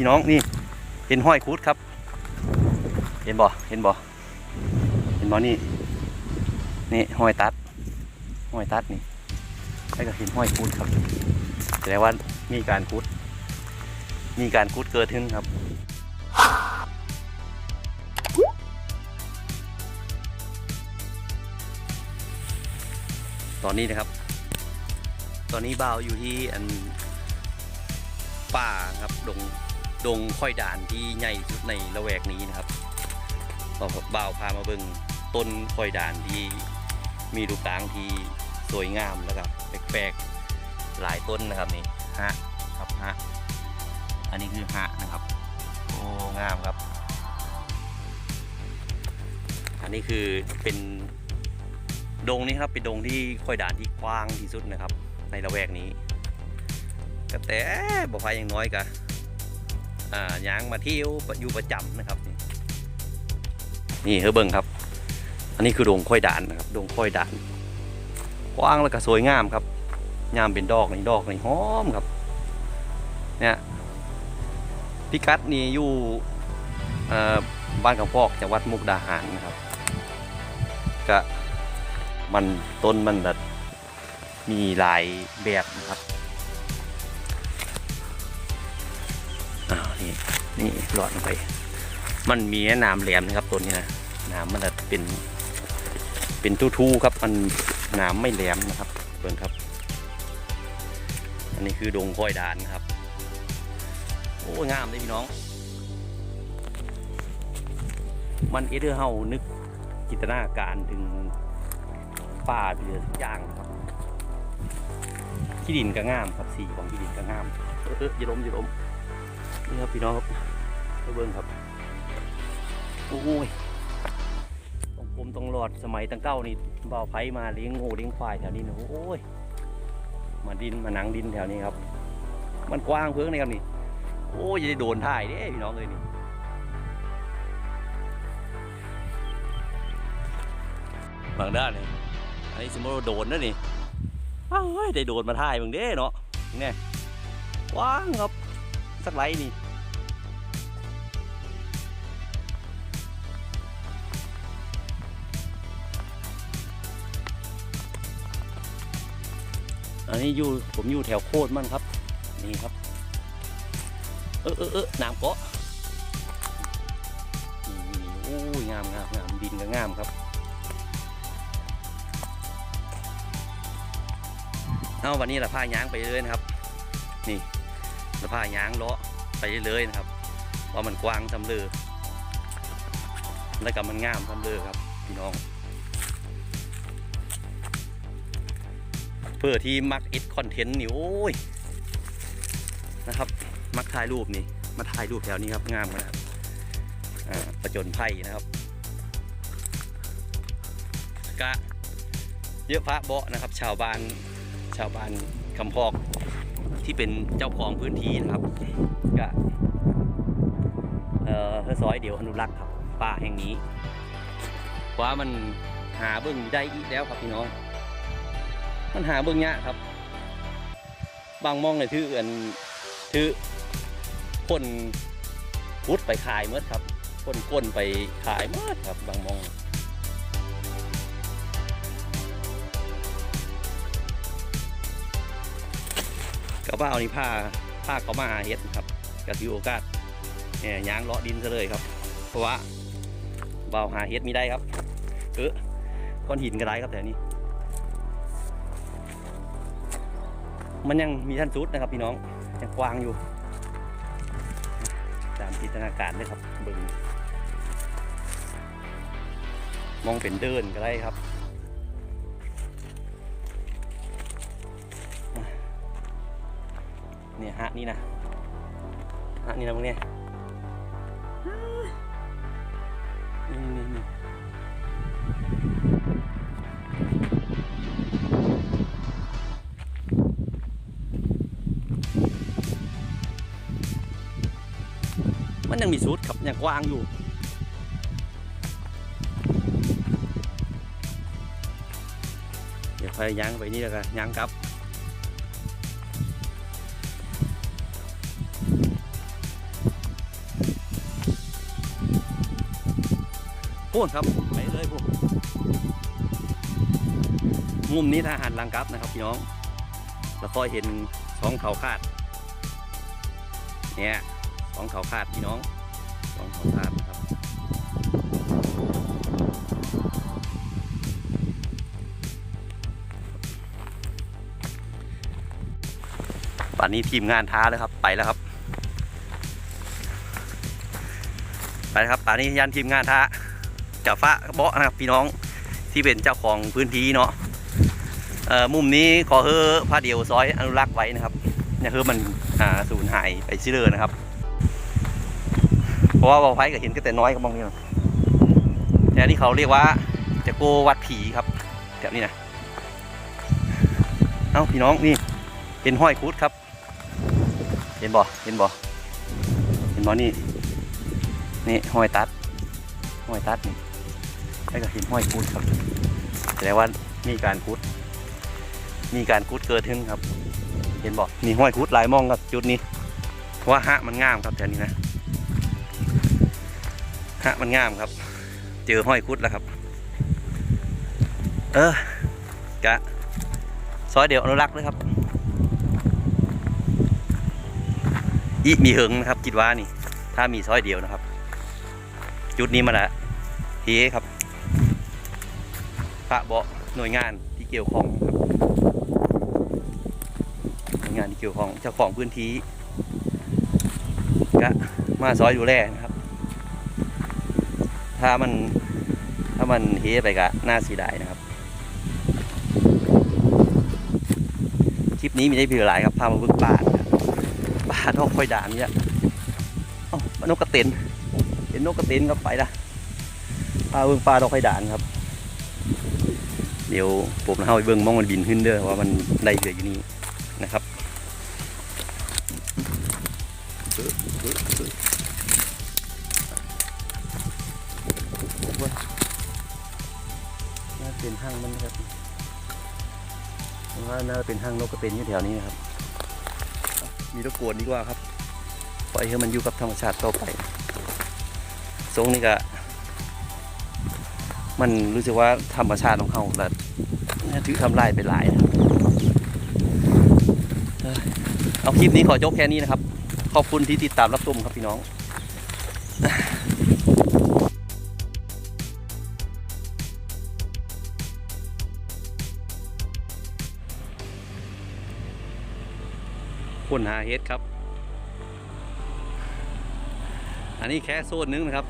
พี่น้องนี่ เห็นห้อยคุดครับ เห็นบ่เห็นบ่เห็นบ่นี่นี่ห้อยตัดห้อยตัดนี่แล้วก็เห็นห้อยคุดครับแสดงว่ามีการคุดมีการคุดเกิดขึ้นครับตอนนี้นะครับ ตอนนี้บ่าวอยู่ที่อันป่าครับดง ดงค่อยด่านที่ใหญ่ที่สุดในละแวกนี้นะครับบ่าวบ่าวพามาเบิ่งต้นค่อยด่านที่มีรูปร่างที่สวยงามแล้วก็แปลกๆหลายต้นนะครับนี่ฮะครับฮะอันนี้คือฮะนะครับโอ้งามครับ อันนี้คือเป็นดงนี้ครับเป็นดงที่ค่อยด่านที่กว้างที่สุดนะครับ ในละแวกนี้แต่บ่พายอย่างน้อยกะ ย้างมาเที่ยวอยู่ประจำนะครับ นี่เฮอเบิงครับ อันนี้คือดงค่อยด่านนะครับดงค่อยด่านกว้างแล้วก็สวยงามครับยามเป็นดอกนี่ดอกนี่หอมครับเนี่ยพิกัดนี่อยู่บ้านกำพอกจังหวัดมุกดาหารนะครับก็มันต้นมันแบบมีหลายแบบนะครับ นี่นี่หลอดลงไป มันมีนามแหลมนะครับต้นนี้นะนามมันแบบเป็น เป็นทู่ๆครับ มันนามไม่แหลมนะครับเบิ่งครับ อันนี้คือดงค่อยดานครับโอ้งามเลยพี่น้อง มันเอเดอร์เฮานึกจินตนาการถึงป่าเรือทุกอย่างนะครับที่ดินก็งามครับสีของที่ดินก็งามเออเอออย่าล้มอย่าล้ม นี่ครับพี่น้องครับไปเบิ้งครับโอ้ยต้องผมต้องหลอดสมัยตั้งเก้านี่บ่าวไผมาเลี้ยงงูเลี้ยงควายแถวนี้นะโอ้ยมาดินมาหนังดินแถวนี้ครับ มันกว้างเพิ่งเลยครับนี่โอ้ยจะได้โดนท่ายเด้พี่น้องเลยนี่บางด้านเลยอันนี้สมมติโดนนะนี่อ้าวเฮ้ยได้โดนมาถ่ายมึงเด้เนาะเนี่ยว้างครับ สักไรนี่อันนี้อยู่ผมอยู่แถวโคตรมั่นครับ นี่ครับ เออเออเออน้ำเกาะนี่นี่โอ้ยงามงามงามดินก็งามครับเอาวันนี้เราพายางไปเรื่อยนะครับ นี่ เราพายางเลาะไปเรื่อยนะครับว่ามันกว้างทำเลอและกับมันงามทำเลอครับพี่น้อง เพื่อที่มักอิดคอนเทนต์นี่โอ้ยนะครับ มักถ่ายรูปนี่มาถ่ายรูปแถวนี้ครับงามขนาดอ่าประจนภัยนะครับกะเยอะพระเบาะนะครับ ชาวบ้านชาวบ้านคำพอก ที่เป็นเจ้าของพื้นที่นะครับก็เอ่อเพื่อซอยเดี๋ยวอนุรักษ์ครับป่าแห่งนี้ว่ามันหาเบิ่งได้อีกแล้วครับพี่น้อง มันหาเบิ่งยากครับ บางมองเลยถืออันถือคนพุดไปขายเมื่อครับคนก้นไปขายเมื่อครับ บางมอง ก็ว่าเอานี่ผ้าผ้าเขามาหาเห็ดนะครับก็ถือโอกาสเนี่ยยางเลาะดินซะเลยครับ เพราะว่าเบาหาเห็ดมีได้ครับเออก้อนหินก็ได้ครับแต่นี้ มันยังมีท่านซุดนะครับพี่น้องยังกว้างอยู่ ตามจินตนาการเลยครับเบึงมองเป็นเดินก็ได้ครับ เนี่ยฮะนี่นะฮะนี่นะมึงเนี่ยนี่นี่นี่มันยังมีสุดครับยังกว้างอยู่เดี๋ยวพยายางไปนี่แล้วกันยางกลับ พูดครับไปเลยพวกมุมนี้ถ้าหันหลังกลับนะครับพี่น้อง แล้วก็เห็นสองเขาคาด เนี่ยสองเขาคาดพี่น้องสองเขาคาดครับป่านนี้ทีมงานท้าแล้วครับไปแล้วครับ ไปครับป่านนี้ยันทีมงานท้า จ่าฟ้าเบาะนะครับพี่น้องที่เป็นเจ้าของพื้นที่เนาะมุมนี้ขอเฮ้อผ้าเดียวซอยอนุรักษ์ไว้นะครับอย่าเฮ้อมันสูญหายไปซิเลยนะครับ เพราะว่าบอไฟก็เห็นก็แต่น้อยก็มองนี่เนะแต่นนี้เขาเรียกว่าจะโกวัดผีครับแบบนี้นะเอ้าพี่น้องนี่เห็นห้อยคุดครับ เห็นบ่เห็นบ่เห็นบ่นี่นี่ห้อยตัดห้อยตัดนี่ แล้วก็ห็นห้อยคุดครับแสดงว่ามีการคุด มีการคุดเกิดขึ้นครับ เห็นบ่มีห้อยคุดหลายมองครับจุดนี้เพราะว่าหะมันงามครับแถวนี้นะหะมันงามครับ เจอห้อยคุดแล้วครับ เออกะซอยเดียวอนุรักษ์เลยครับอีมีเหิงนะครับคิดว่านี่ ถ้ามีซอยเดียวนะครับ จุดนี้มาละเฮครับ ปะเบาะหน่วยงานที่เกี่ยวข้องครับหน่วยงานที่เกี่ยวข้องเจ้าของพื้นที่ก็มาซอยดูแลนะครับ ถ้ามันถ้ามันเฮไปก็น่าเสียดายนะครับ คลิปนี้มีได้เพียงหลายครับพามาบิ่งป่าปลานกคอยด่านเนี่ยเอ้านกกระเต็นเห็นนกกระเต็นก็ไปละปลาเบิ่งปลาดอกคอยด่านครับ เดี๋ยวผมเอาไปเบิ่งมองมันบินขึ้นเด้อว่ามันได้เหลืออยู่นี่นะครับน่าเป็นห้างมันนะครับผมว่าน่าจะเป็นห้างนกกระเต็นอยู่แถวนี้นะครับ มีรบกวนดีกว่าครับ ปล่อยให้มันอยู่กับธรรมชาติต่อไปทรงนี้ก็ มันรู้สึกว่าธรรมชาติของเขาแล้วถือทำลายไปหลายนะเอาคลิปนี้ขอยกแค่นี้นะครับ ขอบคุณที่ติดตามรับชมครับพี่น้องคนหาเฮ็ดครับ อันนี้แค่โซนหนึงนะครับ